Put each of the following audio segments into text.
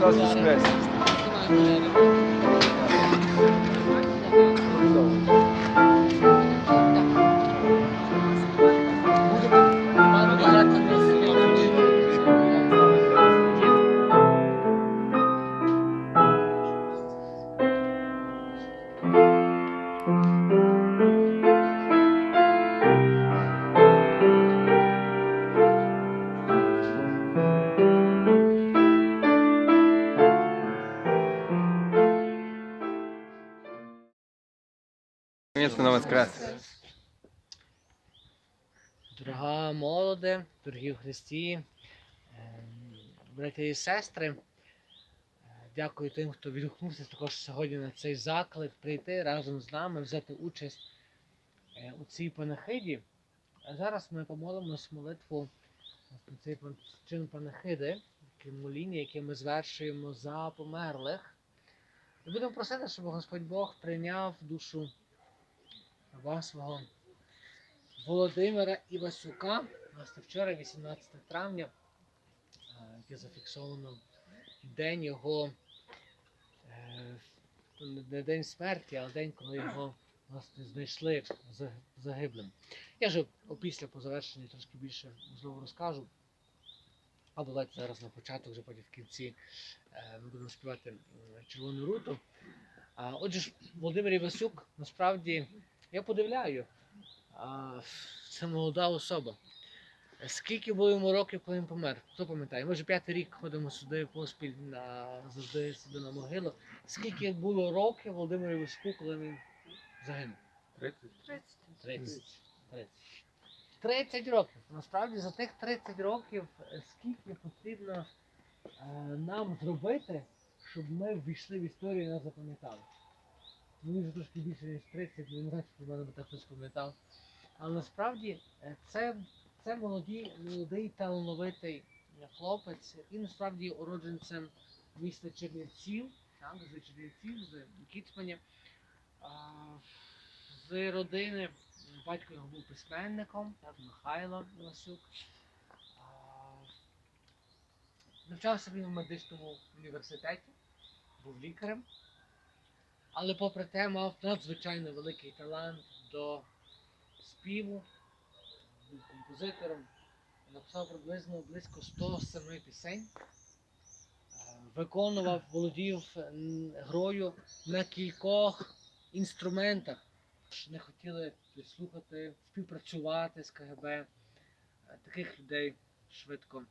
Gracias. Христос Воскрес! Дорога молоде, дорогі в Христі, е, і сестри, е, дякую тим, хто відгукнувся також сьогодні на цей заклик прийти разом з нами, взяти участь е, у цій панахиді. А зараз ми помолимось молитву на цей чин панахиди, моління, яке ми звершуємо за померлих. І будемо просити, щоб Господь Бог прийняв душу раба Володимира Івасюка. Власне, вчора, 18 травня, е, яке зафіксовано день його е, не день смерті, а день, коли його власне, знайшли загиблим. Я вже опісля по завершенні трошки більше можливо розкажу. А давайте зараз на початок, вже потім в кінці е, ми будемо співати червону руту. Отже Володимир Івасюк, насправді, я подивляю, а, це молода особа. Скільки було йому років, коли він помер? Хто пам'ятає? Ми вже п'ятий рік ходимо сюди поспіль на завжди сюди на могилу. Скільки було років Володимиру Івасюку, коли він загинув? 30. 30. 30 років. Насправді за тих 30 років е, скільки потрібно е, нам зробити, щоб ми ввійшли в історію і нас запам'ятали. Мені вже трошки більше ніж 30, не знаю, чи про мене би так хтось пам'ятав. Але насправді е, це, це молоді, молодий талановитий хлопець, і насправді уродженцем міста Чернівців, так, з Чернівців, з Кіцманя, з родини. Батько його був письменником, так, Михайло Івасюк. А, Навчався він в медичному університеті, був лікарем. Але попри те мав надзвичайно великий талант до співу, був композитором, написав приблизно близько 107 пісень, Е, виконував, володів грою на кількох інструментах. Не хотіли слухати, співпрацювати з КГБ. Е, Таких людей швидко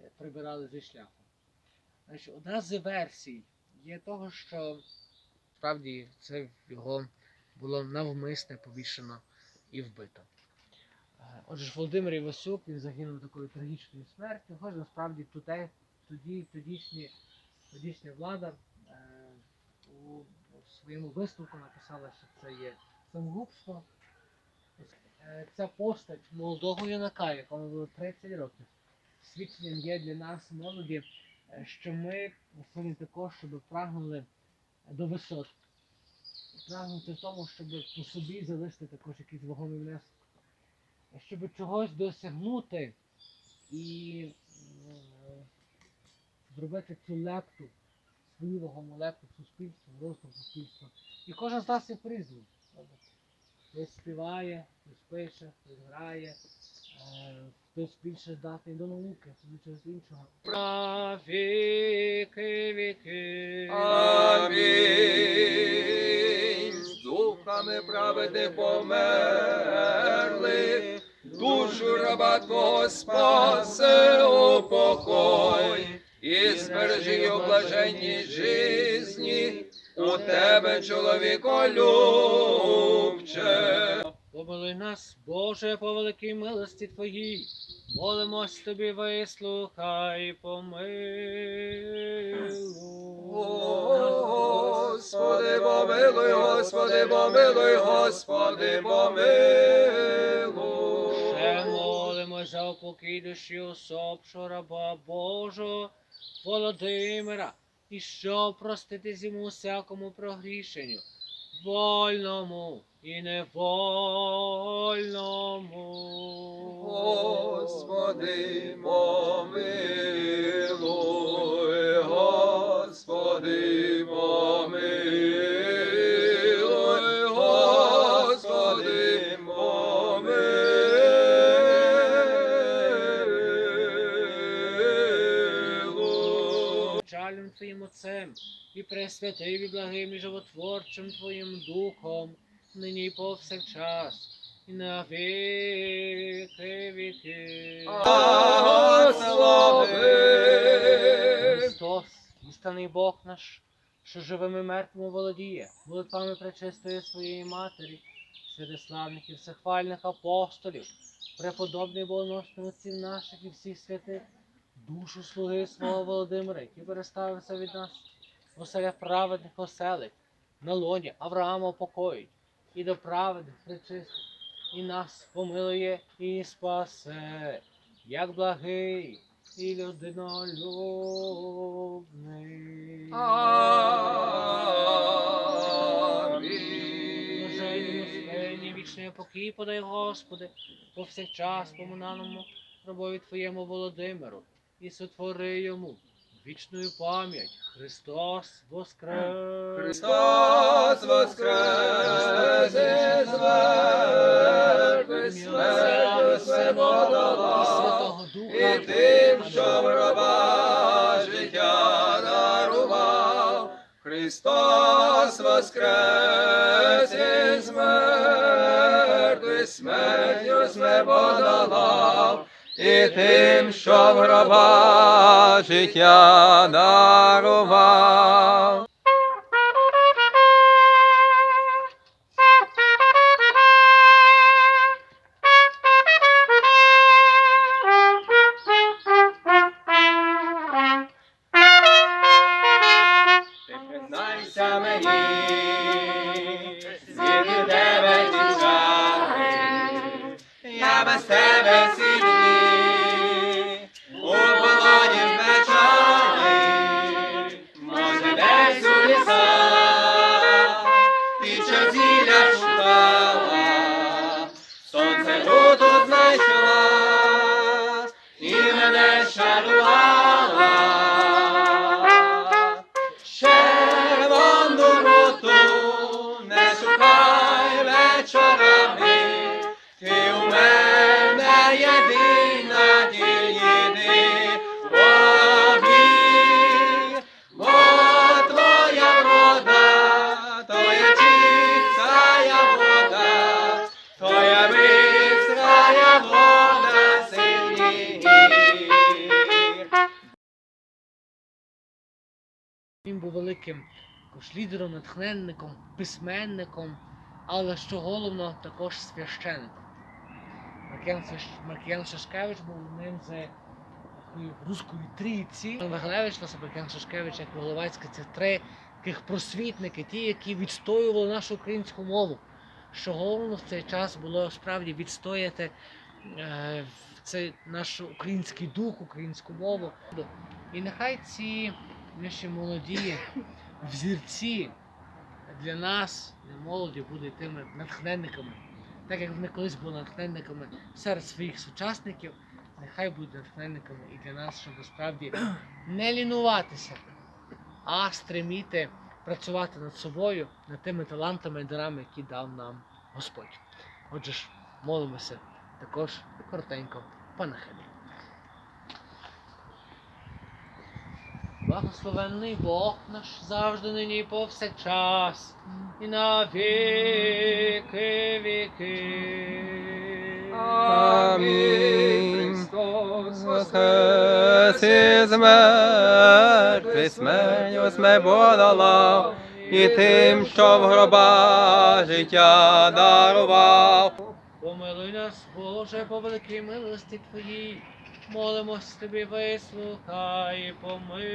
е, прибирали зі шляху. Значить, одна з версій є того, що справді це його було навмисне повішено і вбито. Е, Отже, Володимир Івасюк він загинув такою трагічною смертю. Хоч насправді туди, тоді, тодішні, тодішня влада е, у, своєму висновку написала, що це є самогубство. Е, Ця постать молодого юнака, якому було 30 років, свідченням є для нас молоді, е, що ми сьогодні також, щоб прагнули до висот. Прагнути в тому, щоб по собі залишити також якийсь вагомий внесок. Щоб чогось досягнути і е, зробити цю лепту, свою вагому лепту в суспільство, в розвиток суспільства. І кожен з нас є по-різному. Хтось співає, хтось пише, хтось грає, хтось більше здатний до науки, хтось чогось іншого. На віки віки. Амінь. З духами праведних померли, душу раба Твого спасе у покой, і збережи у блаженній жизні, у тебе, чоловіко любче. Помилуй нас, Боже, по великій милості Твоїй. Молимось тобі, вислухай, помилуй. Господи, помилуй, Господи, помилуй, Господи, помилуй. Ще молимось за упокій душі усопшого раба Божого Володимира, і що простити йому всякому прогрішенню. Вольному і невольному. Господи, помилуй, пресвятив, і благим, і животворчим Твоїм Духом, нині і повсякчас, і на віки віки. Христос, істинний Бог наш, що живим і мертвим володіє, молитвами пречистої своєї Матері, святославних і всехвальних апостолів, преподобний богоносних отців наших і всіх святих, душу слуги свого Володимира, який переставився від нас, оселя праведних оселить, на лоні Авраама покоїть, і до праведних причистить, і нас помилує і спасе, як благий і людинолюбний. Блаженному спині вічний покій подай, Господи, повсякчас поминаному рабові Твоєму Володимиру, і сотвори йому вічною пам'ять. Христос воскрес! Христос воскрес із мертвих, смертю свободала, і тим, що в життя дарував. Христос воскрес із мертвих, смертю свободала, тим, що в гроба життя дарував. Він був великим лідером, натхненником, письменником, але що головно, також священником. Маркіян, Шашкевич був одним з такої руської трійці. Іван Ваглевич, Василь Маркіян Шашкевич, як Головацька, це три таких просвітники, ті, які відстоювали нашу українську мову. Що головно в цей час було справді відстояти е, цей наш український дух, українську мову. І нехай ці наші молоді взірці для нас, для молоді, будуть тими натхненниками. Так як вони колись були натхненниками серед своїх сучасників, нехай будуть натхненниками і для нас, щоб справді не лінуватися, а стреміти працювати над собою, над тими талантами і дарами, які дав нам Господь. Отже ж, молимося також коротенько панахиді. Благословенний Бог наш завжди нині і повсякчас, і на віки віки. Амінь. Христос Воскрес із мертвих, смертю смебодолав, і тим, що в гроба життя дарував. Помилуй нас, Боже, по великій милості Твоїй. Молимось тобі, вислухай і помилуй.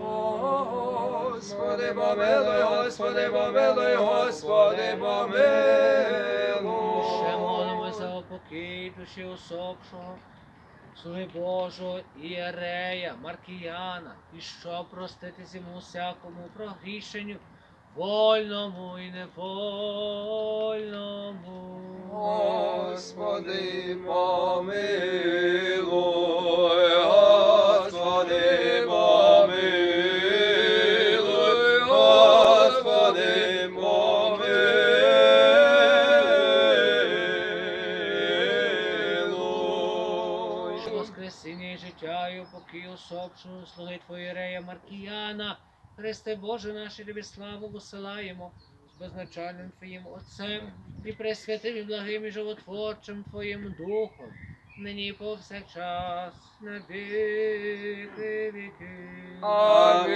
Господи, помилуй, Господи, помилуй, Господи, помилуй. Ще молимось за упокій душі усопшого, слуги Божого Іерея, Маркіяна, і що проститись йому всякому прогрішенню вольному і невольному. Господи, помилуй, Господи, помилуй, Господи, помилуй. Воскресіння і життя і упокій усопшого слуги Твої Рея Маркіяна. Христе Боже наш, тобі славу посилаємо з безначальним Твоїм Отцем і пресвятим і благим і животворчим Твоїм Духом, нині і повсякчас, на віки віки. Амінь.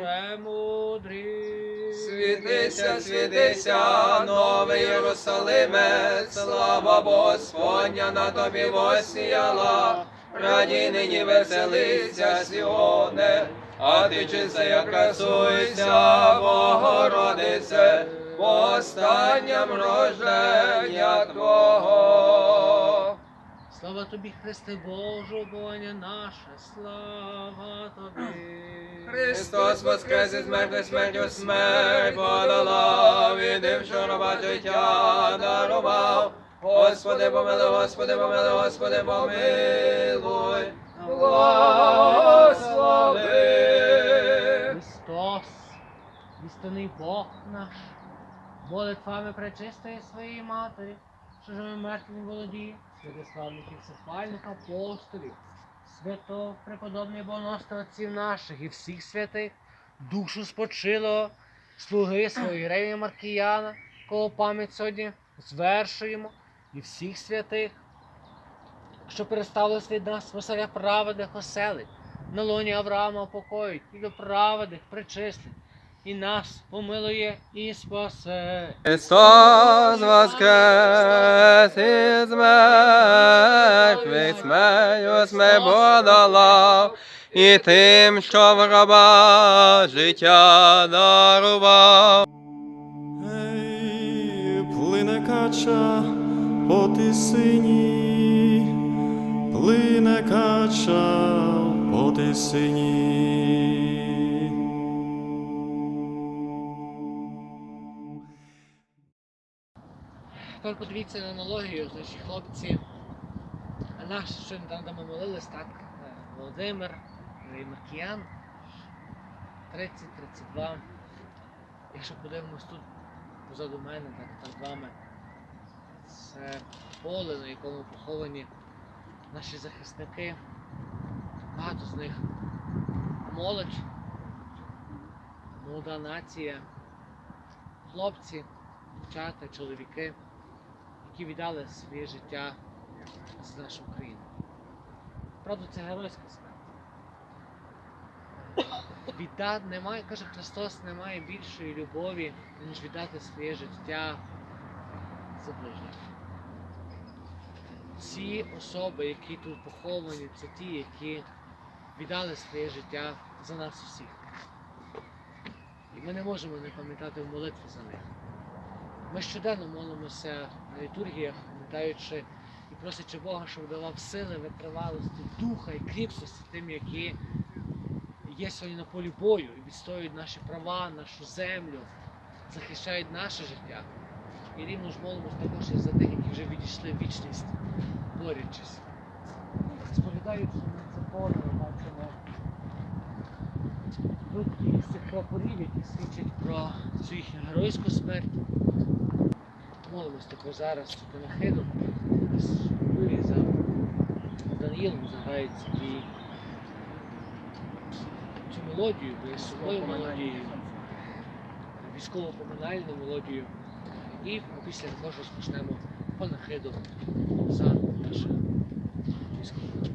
Премудрий. Світися, світися, новий Єрусалиме, слава Господня на тобі восіяла. Раді нині веселися, Сіоне, а ти чистая красуйся, Богородице, останням рождення Твого. Слава тобі, Христе Боже, Боня наша, слава тобі. Христос воскрес із мертвих смертю смерть подолав, відивши раба життя дарував. Господи, помилуй, Господи, помилуй, Господи, помилуй, благослови. Христос, істинний Бог наш, молитвами пречистої своєї матері, що живе мертвим володіє, святославних і всехвальних апостолів, свято преподобний богоносто отців наших і всіх святих, душу спочилого, слуги своєї Ревія Маркіяна, кого пам'ять сьогодні звершуємо, і всіх святих, що переставились від нас веселя праведних оселить, на лоні Авраама покоїть, і до праведних причислить, і нас помилує і спасе. Христос воскрес із мертвих смерть смерть подолав, і тим, що в раба життя дарував. Ей, плине кача по тисині, плине кача по тисині. Тепер подивіться на аналогію, значить, хлопці. А наш що там, ми молились, так? е, Володимир, Маркіян. 30-32. Якщо подивимось тут позаду мене, так перед вами. Це поле, на якому поховані наші захисники. Багато з них молодь, молода нація, хлопці, дівчата, чоловіки які віддали своє життя за нашу країну. Правда, це геройська смерть. Відда немає, каже Христос, немає більшої любові, ніж віддати своє життя за ближніх. Ці особи, які тут поховані, це ті, які віддали своє життя за нас усіх. І ми не можемо не пам'ятати в молитві за них. Ми щоденно молимося на літургіях, пам'ятаючи і просячи Бога, щоб давав сили, витривалості, духа і кріпкості тим, які є сьогодні на полі бою і відстоюють наші права, нашу землю, захищають наше життя. І рівно ж молимося також і за тих, які вже відійшли в вічність, борючись. Споглядаючи на це поле, бачимо тут із цих прапорів, які свідчать про цю їхню геройську смерть. Молимось також зараз цю панахиду. Юрій за Даниїлом заграють собі цю мелодію, бо собою мелодією, військово-поминальну мелодію. І після того розпочнемо панахиду за наших військових.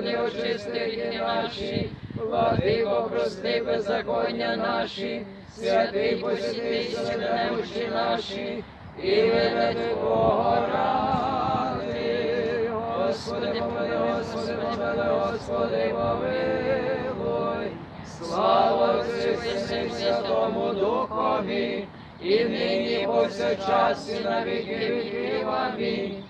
Господи, очисти гріхи наші, владико, прости беззаконня наші, святий посвяти все немощі наші, і виведи Бога ради. Господи, помилуй, Господи, помилуй, Господи, помилуй. Слава і Святому Духові, і нині повсякчас і на віки віків. Амінь.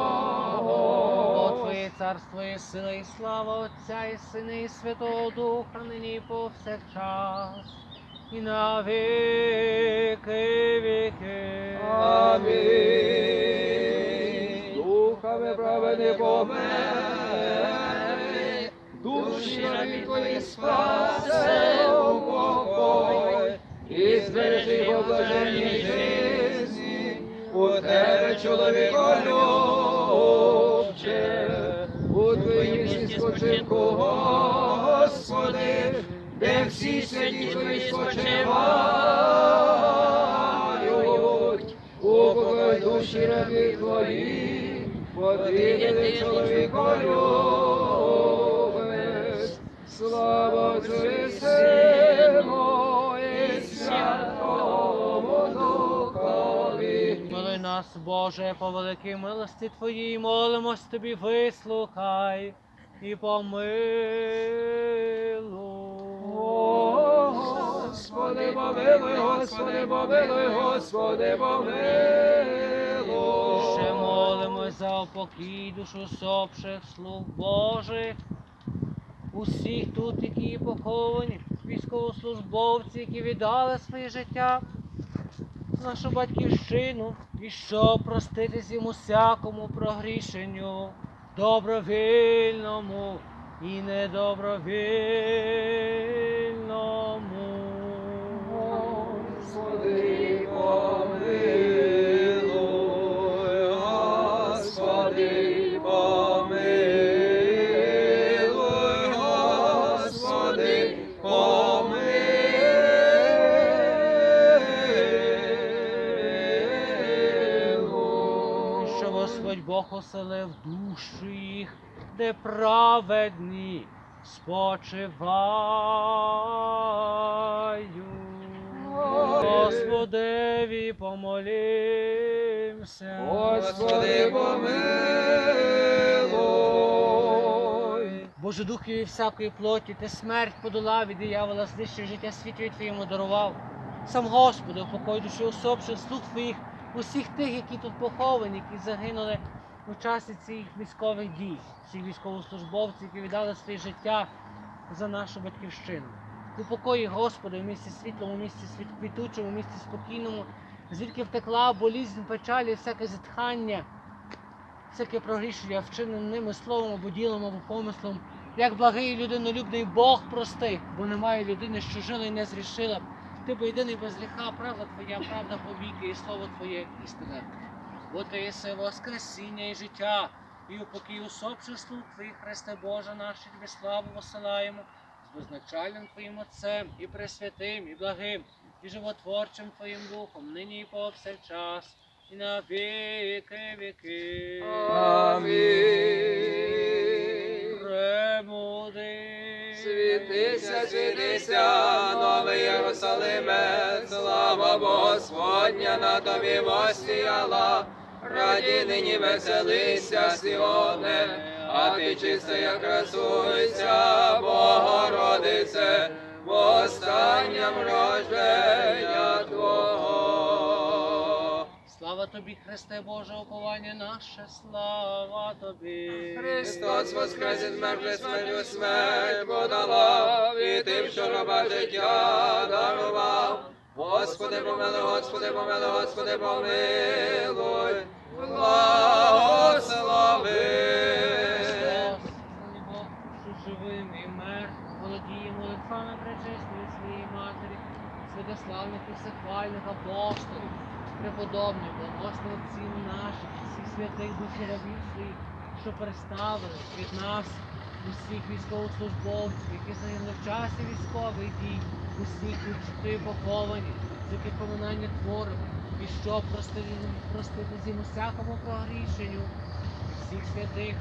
Твоє царство є сила і слава Отця і Сина і Святого Духа, нині і повсякчас, і на віки віки. Амінь. Духами праведний помер, душі рабі твої спасе упокой, і збережи його блаженній житті. У тебе, чоловіко любче, спочинку, Господи, де всі святі твої спочивають, упокой душі раби твої, потрібний ти чоловіко. Слава Сину і Святому Духові. Милуй нас, Боже, по великій милості Твоїй, молимось Тобі, вислухай і помилуй. Господи, помилуй, Господи, помилуй, Господи, помилуй. Ще молимось за упокій душу сопших слуг Божих, усіх тут, які поховані, військовослужбовці, які віддали своє життя, нашу батьківщину, і щоб проститись їм усякому прогрішенню, добровільному і недобровільному. Бог оселив душі їх, де праведні спочивають. Господеві помолімся. Господи, помилуй. Боже духові всякої плоті, ти смерть подолав і диявола знищив життя світові твоєму дарував. Сам Господи, упокой душі усопших слуг твоїх, усіх тих, які тут поховані, які загинули у часі цих військових дій, всіх військовослужбовців, які віддали своє життя за нашу батьківщину. Упокої, Господи, в місті світлому, в місті світ квітучому, в місті спокійному, звідки втекла болізнь, печаль і всяке зітхання, всяке прогрішення, вчинене ними словом або ділом, або помислом. Як благий людинолюбний Бог прости, бо немає людини, що жила і не зрішила. Ти бо єдиний без гріха, правда твоя, правда повіки, і слово твоє істина. Бо ти єси воскресіння і життя, і у покій усопших слуг твоїх, Христе Боже наш, і тобі славу посилаємо з безначальним Твоїм Отцем, і пресвятим, і благим, і животворчим Твоїм Духом, нині і повсякчас, і на віки віки. Амінь. Премуди. Світися, світися, новий Єрусалиме, слава Господня на тобі восіяла. Раді нині веселися, Сіоне, а ти чистая красуйся, Богородице, в останням рождення Твого. Слава тобі, Христе Боже, уповання наше, слава тобі. Христос воскрес із мертвих смертю смерть подолав, і тим, що раба життя дарував. Господи, помилуй, Господи, помилуй, Господи, помилуй, благослови. що живим і мер, володіємо лицами пречисної своєї матері, святославних і всехвальних апостолів, преподобних, благословив цін наших, всіх святих душі рабів своїх, що представили від нас. Усіх військовослужбовців, які загинули в часі військових дій, усіх учти поховані, за поминання творимо, і що простити, зім усякому прогрішенню, всіх святих.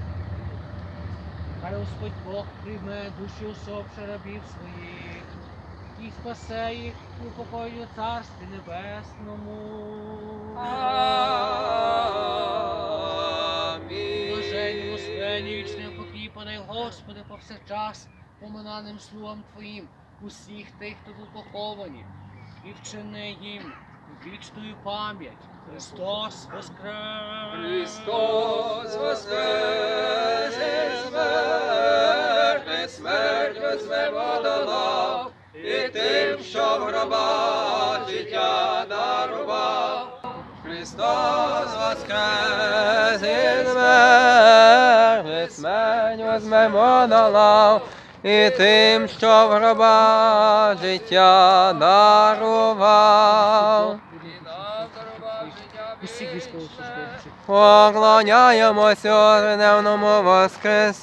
Хай Господь Бог прийме душі усопши рабів своїх, і спасе їх у Царстві Небесному. Блаженному спені вічний покій подай, Господи, повсякчас поминаним словом Твоїм, усіх тих, хто тут поховані, і вчини їм вічною пам'ять. Христос воскрес! Христос воскрес із смерти, смертю звебодолав, і тим, що в гробах життя дарував. Христос воскрес із смерти, смертю звебодолав, і тим, що в гроба життя дарував. Поклоняємось дневному Воскресінню.